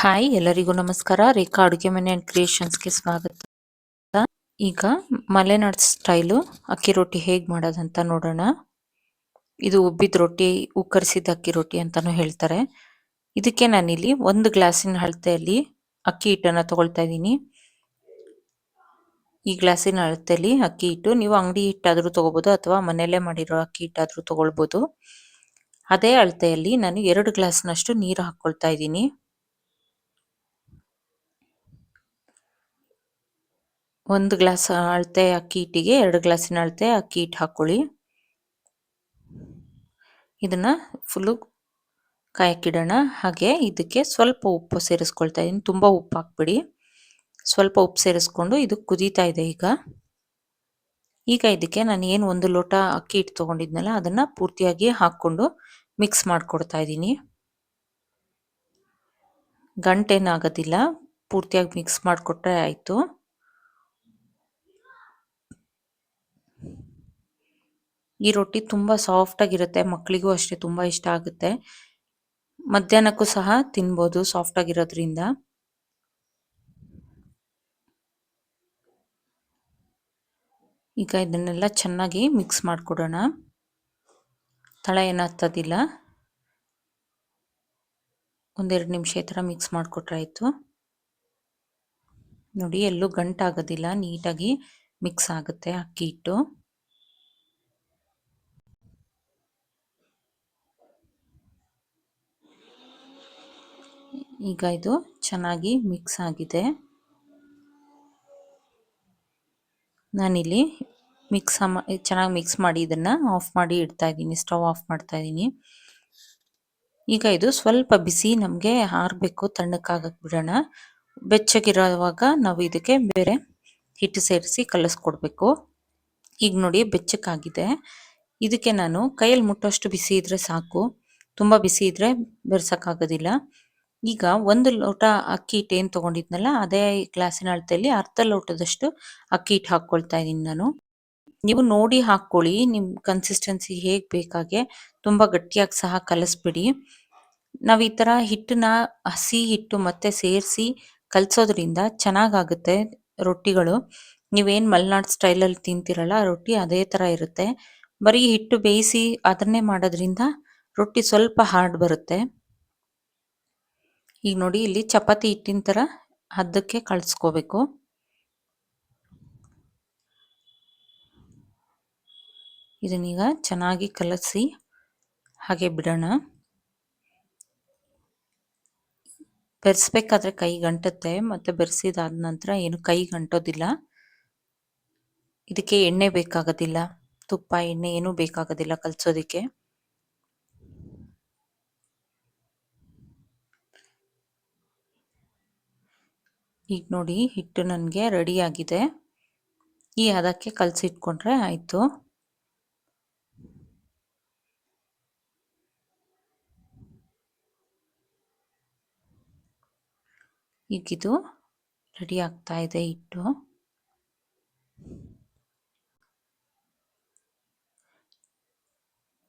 Hi ಎಲ್ಲರಿಗೂ ನಮಸ್ಕಾರ. ರೇಖಾ ಅಡುಗೆ ಮನೆ ಅಂಡ್ ಕ್ರಿಯೇಷನ್ಸ್ಗೆ ಸ್ವಾಗತ. ಈಗ ಮಲೆನಾಡ್ ಸ್ಟೈಲು ಅಕ್ಕಿ ರೊಟ್ಟಿ ಹೇಗೆ ಮಾಡೋದಂತ ನೋಡೋಣ. ಇದು ಉಬ್ಬಿದ ರೊಟ್ಟಿ, ಉಕ್ಕರಿಸಿದ ಅಕ್ಕಿ ರೊಟ್ಟಿ ಅಂತಾನೂ ಹೇಳ್ತಾರೆ. ಇದಕ್ಕೆ ನಾನಿಲ್ಲಿ ಒಂದು ಗ್ಲಾಸಿನ ಅಳತೆಯಲ್ಲಿ ಅಕ್ಕಿ ಹಿಟ್ಟನ್ನು ತಗೊಳ್ತಾ ಇದ್ದೀನಿ. ಈ ಗ್ಲಾಸಿನ ಅಳತೆಯಲ್ಲಿ ಅಕ್ಕಿ ಹಿಟ್ಟು, ನೀವು ಅಂಗಡಿ ಹಿಟ್ಟಾದರೂ ತೊಗೋಬೋದು ಅಥವಾ ಮನೆಯಲ್ಲೇ ಮಾಡಿರೋ ಅಕ್ಕಿ ಹಿಟ್ಟಾದರೂ ತೊಗೊಳ್ಬೋದು. ಅದೇ ಅಳತೆಯಲ್ಲಿ ನಾನು ಎರಡು ಗ್ಲಾಸ್ನಷ್ಟು ನೀರು ಹಾಕ್ಕೊಳ್ತಾ ಇದ್ದೀನಿ. ಒಂದು ಗ್ಲಾಸ್ ಅಳತೆ ಅಕ್ಕಿ ಹಿಟ್ಟಿಗೆ ಎರಡು ಗ್ಲಾಸಿನ ಅಳತೆ ಅಕ್ಕಿ ಹಿಟ್ಟು ಹಾಕ್ಕೊಳ್ಳಿ. ಇದನ್ನು ಫುಲ್ಲು ಕಾಯಕ್ಕಿಡೋಣ. ಹಾಗೆ ಇದಕ್ಕೆ ಸ್ವಲ್ಪ ಉಪ್ಪು ಸೇರಿಸ್ಕೊಳ್ತಾ ಇದ್ದೀನಿ ತುಂಬ ಉಪ್ಪು ಹಾಕ್ಬಿಡಿ. ಸ್ವಲ್ಪ ಉಪ್ಪು ಸೇರಿಸ್ಕೊಂಡು ಇದು ಕುದೀತಾ ಇದೆ ಈಗ. ಈಗ ಇದಕ್ಕೆ ನಾನು ಏನು ಒಂದು ಲೋಟ ಅಕ್ಕಿ ಹಿಟ್ಟು ತೊಗೊಂಡಿದ್ನಲ್ಲ, ಅದನ್ನು ಪೂರ್ತಿಯಾಗಿ ಹಾಕ್ಕೊಂಡು ಮಿಕ್ಸ್ ಮಾಡಿಕೊಡ್ತಾ ಇದ್ದೀನಿ ಗಂಟೇನಾಗೋದಿಲ್ಲ ಪೂರ್ತಿಯಾಗಿ ಮಿಕ್ಸ್ ಮಾಡಿಕೊಟ್ರೆ ಆಯಿತು. ಈ ರೊಟ್ಟಿ ತುಂಬ ಸಾಫ್ಟಾಗಿರುತ್ತೆ ಮಕ್ಕಳಿಗೂ ಅಷ್ಟೇ ತುಂಬ ಇಷ್ಟ ಆಗುತ್ತೆ. ಮಧ್ಯಾಹ್ನಕ್ಕೂ ಸಹ ತಿನ್ಬೋದು ಸಾಫ್ಟ್ ಆಗಿರೋದ್ರಿಂದ. ಈಗ ಇದನ್ನೆಲ್ಲ ಚೆನ್ನಾಗಿ ಮಿಕ್ಸ್ ಮಾಡಿಕೊಡೋಣ. ತಳ ಏನಾಗ್ತದಿಲ್ಲ. ಒಂದೆರಡು ನಿಮಿಷ ಈ ಥರ ಮಿಕ್ಸ್ ಮಾಡಿಕೊಟ್ರಾಯಿತು ನೋಡಿ ಎಲ್ಲೂ ಗಂಟಾಗೋದಿಲ್ಲ, ನೀಟಾಗಿ ಮಿಕ್ಸ್ ಆಗುತ್ತೆ ಅಕ್ಕಿ ಹಿಟ್ಟು. ಈಗ ಇದು ಚೆನ್ನಾಗಿ ಮಿಕ್ಸ್ ಆಗಿದೆ. ನಾನಿಲ್ಲಿ ಮಿಕ್ಸ್ ಚೆನ್ನಾಗಿ ಮಿಕ್ಸ್ ಮಾಡಿ ಇದನ್ನು ಆಫ್ ಮಾಡಿ ಇಡ್ತಾ ಇದ್ದೀನಿ, ಸ್ಟವ್ ಆಫ್ ಮಾಡ್ತಾ ಇದ್ದೀನಿ. ಈಗ ಇದು ಸ್ವಲ್ಪ ಬಿಸಿ ನಮಗೆ ಆರಬೇಕು ತಣ್ಣಕ್ಕಾಗಕ್ಕೆ ಬಿಡೋಣ. ಬೆಚ್ಚಗಿರೋವಾಗ ನಾವು ಇದಕ್ಕೆ ಬೇರೆ ಹಿಟ್ಟು ಸೇರಿಸಿ ಕಲಸ್ಕೊಡ್ಬೇಕು. ಈಗ ನೋಡಿ ಬೆಚ್ಚಕ್ಕಾಗಿದೆ ಇದಕ್ಕೆ ನಾನು ಕೈಯಲ್ಲಿ ಮುಟ್ಟೋಷ್ಟು ಬಿಸಿ ಇದ್ದರೆ ಸಾಕು. ತುಂಬ ಬಿಸಿ ಇದ್ದರೆ ಬೆರ್ಸೋಕ್ಕಾಗೋದಿಲ್ಲ. ಈಗ ಒಂದು ಲೋಟ ಅಕ್ಕಿ ಹಿಟ್ಟು ಏನು ತೊಗೊಂಡಿದ್ನಲ್ಲ, ಅದೇ ಗ್ಲಾಸಿನ ಅಳತೆಯಲ್ಲಿ ಅರ್ಧ ಲೋಟದಷ್ಟು ಅಕ್ಕಿ ಹಿಟ್ಟು ಹಾಕ್ಕೊಳ್ತಾ ಇದ್ದೀನಿ ನಾನು. ನೀವು ನೋಡಿ ಹಾಕ್ಕೊಳ್ಳಿ ನಿಮ್ಮ ಕನ್ಸಿಸ್ಟೆನ್ಸಿ ಹೇಗೆ ಬೇಕಾಗೆ ತುಂಬ ಗಟ್ಟಿಯಾಗಿ ಸಹ ಕಲಸ್ಬಿಡಿ. ನಾವು ಈ ಥರ ಹಿಟ್ಟನ್ನ ಹಸಿ ಹಿಟ್ಟು ಮತ್ತೆ ಸೇರಿಸಿ ಕಲಸೋದ್ರಿಂದ ಚೆನ್ನಾಗಾಗುತ್ತೆ ರೊಟ್ಟಿಗಳು. ನೀವೇನು ಮಲೆನಾಡು ಸ್ಟೈಲಲ್ಲಿ ತಿಂತೀರಲ್ಲ, ರೊಟ್ಟಿ ಅದೇ ಥರ ಇರುತ್ತೆ. ಬರೀ ಹಿಟ್ಟು ಬೇಯಿಸಿ ಅದನ್ನೇ ಮಾಡೋದ್ರಿಂದ ರೊಟ್ಟಿ ಸ್ವಲ್ಪ ಹಾರ್ಡ್ ಬರುತ್ತೆ. ಈಗ ನೋಡಿ ಇಲ್ಲಿ ಚಪಾತಿ ಹಿಟ್ಟಿನ ಥರ ಹದ್ದಕ್ಕೆ ಕಳಿಸ್ಕೋಬೇಕು. ಇದನ್ನೀಗ ಚೆನ್ನಾಗಿ ಕಲಸಿ ಹಾಗೆ ಬಿಡೋಣ. ಬೆರೆಸ್ಬೇಕಾದ್ರೆ ಕೈ ಗಂಟುತ್ತೆ, ಮತ್ತು ಬೆರೆಸಿದಾದ ನಂತರ ಏನು ಕೈ ಗಂಟೋದಿಲ್ಲ. ಇದಕ್ಕೆ ಎಣ್ಣೆ ಬೇಕಾಗೋದಿಲ್ಲ. ತುಪ್ಪ, ಎಣ್ಣೆ ಏನೂ ಬೇಕಾಗೋದಿಲ್ಲ ಕಲಸೋದಕ್ಕೆ. ಈಗ ನೋಡಿ ಹಿಟ್ಟು ನನಗೆ ರೆಡಿಯಾಗಿದೆ ಈ ಹದಕ್ಕೆ ಕಲಸಿಟ್ಕೊಂಡ್ರೆ ಆಯಿತು. ಈಗಿದು ರೆಡಿ ಆಗ್ತಾ ಇದೆ ಹಿಟ್ಟು.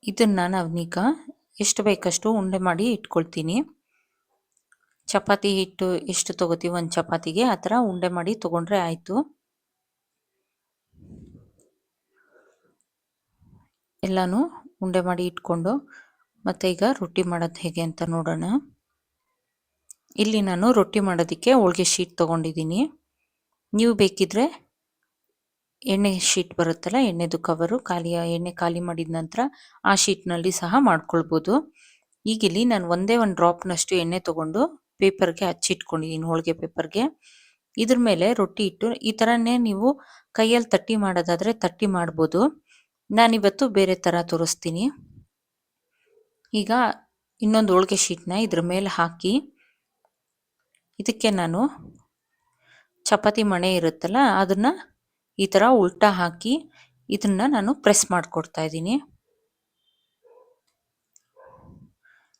ಇದನ್ನು ನಾವೀಗ ಎಷ್ಟು ಬೇಕಷ್ಟು ಉಂಡೆ ಮಾಡಿ ಇಟ್ಕೊಳ್ತೀನಿ. ಚಪಾತಿ ಹಿಟ್ಟು ಎಷ್ಟು ತಗೋತೀವಿ ಒಂದು ಚಪಾತಿಗೆ, ಆ ಥರ ಉಂಡೆ ಮಾಡಿ ತೊಗೊಂಡ್ರೆ ಆಯಿತು. ಎಲ್ಲನೂ ಉಂಡೆ ಮಾಡಿ ಇಟ್ಕೊಂಡು, ಮತ್ತು ಈಗ ರೊಟ್ಟಿ ಮಾಡೋದು ಹೇಗೆ ಅಂತ ನೋಡೋಣ. ಇಲ್ಲಿ ನಾನು ರೊಟ್ಟಿ ಮಾಡೋದಕ್ಕೆ ಹೋಳಿಗೆ ಶೀಟ್ ತೊಗೊಂಡಿದ್ದೀನಿ. ನೀವು ಬೇಕಿದ್ರೆ ಎಣ್ಣೆ ಶೀಟ್ ಬರುತ್ತಲ್ಲ, ಎಣ್ಣೆದು ಕವರು, ಖಾಲಿ, ಎಣ್ಣೆ ಖಾಲಿ ಮಾಡಿದ ನಂತರ ಆ ಶೀಟ್ನಲ್ಲಿ ಸಹ ಮಾಡ್ಕೊಳ್ಬೋದು. ಈಗಿಲ್ಲಿ ನಾನು ಒಂದೇ ಒಂದು ಡ್ರಾಪ್ನಷ್ಟು ಎಣ್ಣೆ ತೊಗೊಂಡು ಪೇಪರ್ಗೆ ಹಚ್ಚಿಟ್ಕೊಂಡಿದ್ದೀನಿ ಹೋಳಿಗೆ ಪೇಪರ್ಗೆ. ಇದ್ರ ಮೇಲೆ ರೊಟ್ಟಿ ಇಟ್ಟು, ಈ ಥರನೇ ನೀವು ಕೈಯಲ್ಲಿ ತಟ್ಟಿ ಮಾಡೋದಾದರೆ ತಟ್ಟಿ ಮಾಡ್ಬೋದು. ನಾನಿವತ್ತು ಬೇರೆ ಥರ ತೋರಿಸ್ತೀನಿ. ಈಗ ಇನ್ನೊಂದು ಹೋಳಿಗೆ ಶೀಟ್ನ ಇದ್ರ ಮೇಲೆ ಹಾಕಿ, ಇದಕ್ಕೆ ನಾನು ಚಪಾತಿ ಮಣೆ ಇರುತ್ತಲ್ಲ, ಅದನ್ನ ಈ ಥರ ಉಲ್ಟಾ ಹಾಕಿ ಇದನ್ನ ನಾನು ಪ್ರೆಸ್ ಮಾಡಿಕೊಡ್ತಾ ಇದ್ದೀನಿ.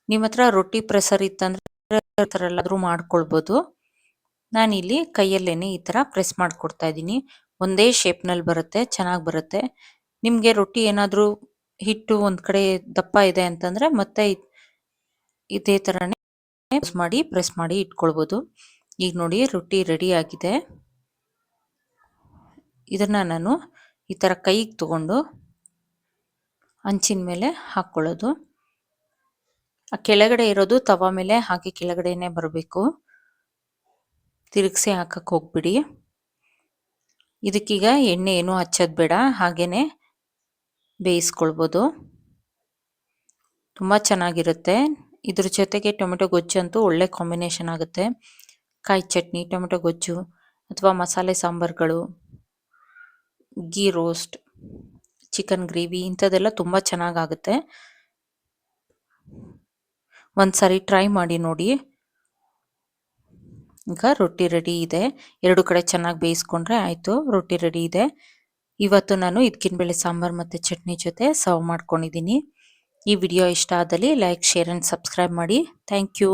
ನಿಮ್ಮ ಹತ್ರ ರೊಟ್ಟಿ ಪ್ರೆಸರ್ ಇತ್ತಂದರೆ ಥರ ಎಲ್ಲಾದರೂ ಮಾಡ್ಕೊಳ್ಬೋದು. ನಾನಿಲ್ಲಿ ಕೈಯಲ್ಲೇನೆ ಈ ಥರ ಪ್ರೆಸ್ ಮಾಡಿಕೊಡ್ತಾ ಇದ್ದೀನಿ. ಒಂದೇ ಶೇಪ್ನಲ್ಲಿ ಬರುತ್ತೆ, ಚೆನ್ನಾಗಿ ಬರುತ್ತೆ. ನಿಮಗೆ ರೊಟ್ಟಿ ಏನಾದರೂ ಹಿಟ್ಟು ಒಂದು ಕಡೆ ದಪ್ಪ ಇದೆ ಅಂತಂದರೆ ಮತ್ತೆ ಇದೇ ಥರನೇ ಪ್ರೆಸ್ ಮಾಡಿ ಪ್ರೆಸ್ ಮಾಡಿ ಇಟ್ಕೊಳ್ಬೋದು. ಈಗ ನೋಡಿ ರೊಟ್ಟಿ ರೆಡಿ ಆಗಿದೆ. ಇದನ್ನ ನಾನು ಈ ಥರ ಕೈಗೆ ತಗೊಂಡು ಹಂಚಿನ ಮೇಲೆ ಹಾಕ್ಕೊಳ್ಳೋದು. ಆ ಕೆಳಗಡೆ ಇರೋದು ತವ ಮೇಲೆ, ಹಾಗೆ ಕೆಳಗಡೆನೆ ಬರಬೇಕು. ತಿರುಗಿಸಿ ಹಾಕಕ್ಕೆ ಹೋಗ್ಬಿಡಿ. ಇದಕ್ಕೀಗ ಎಣ್ಣೆ ಏನು ಹಚ್ಚೋದು ಬೇಡ, ಹಾಗೇನೆ ಬೇಯಿಸ್ಕೊಳ್ಬೋದು. ತುಂಬ ಚೆನ್ನಾಗಿರುತ್ತೆ. ಇದ್ರ ಜೊತೆಗೆ ಟೊಮೆಟೊ ಗೊಜ್ಜು ಅಂತೂ ಒಳ್ಳೆ ಕಾಂಬಿನೇಷನ್ ಆಗುತ್ತೆ. ಕಾಯಿ ಚಟ್ನಿ, ಟೊಮೆಟೊ ಗೊಜ್ಜು ಅಥವಾ ಮಸಾಲೆ ಸಾಂಬಾರುಗಳು ಗೀ ರೋಸ್ಟ್, ಚಿಕನ್ ಗ್ರೇವಿ ಇಂಥದ್ದೆಲ್ಲ ತುಂಬ ಚೆನ್ನಾಗಾಗುತ್ತೆ. ಒಂದು ಸಾರಿ ಟ್ರೈ ಮಾಡಿ ನೋಡಿ. ಈಗ ರೊಟ್ಟಿ ರೆಡಿ ಇದೆ. ಎರಡು ಕಡೆ ಚೆನ್ನಾಗಿ ಬೇಯಿಸ್ಕೊಂಡ್ರೆ ಆಯಿತು, ರೊಟ್ಟಿ ರೆಡಿ ಇದೆ. ಇವತ್ತು ನಾನು ಇದಕ್ಕಿನ ಬೇಳೆ ಸಾಂಬಾರು ಮತ್ತು ಚಟ್ನಿ ಜೊತೆ ಸರ್ವ್ ಮಾಡ್ಕೊಂಡಿದ್ದೀನಿ. ಈ ವಿಡಿಯೋ ಇಷ್ಟ ಆದಲ್ಲಿ ಲೈಕ್ ಶೇರ್ ಆ್ಯಂಡ್ ಸಬ್ಸ್ಕ್ರೈಬ್ ಮಾಡಿ. Thank you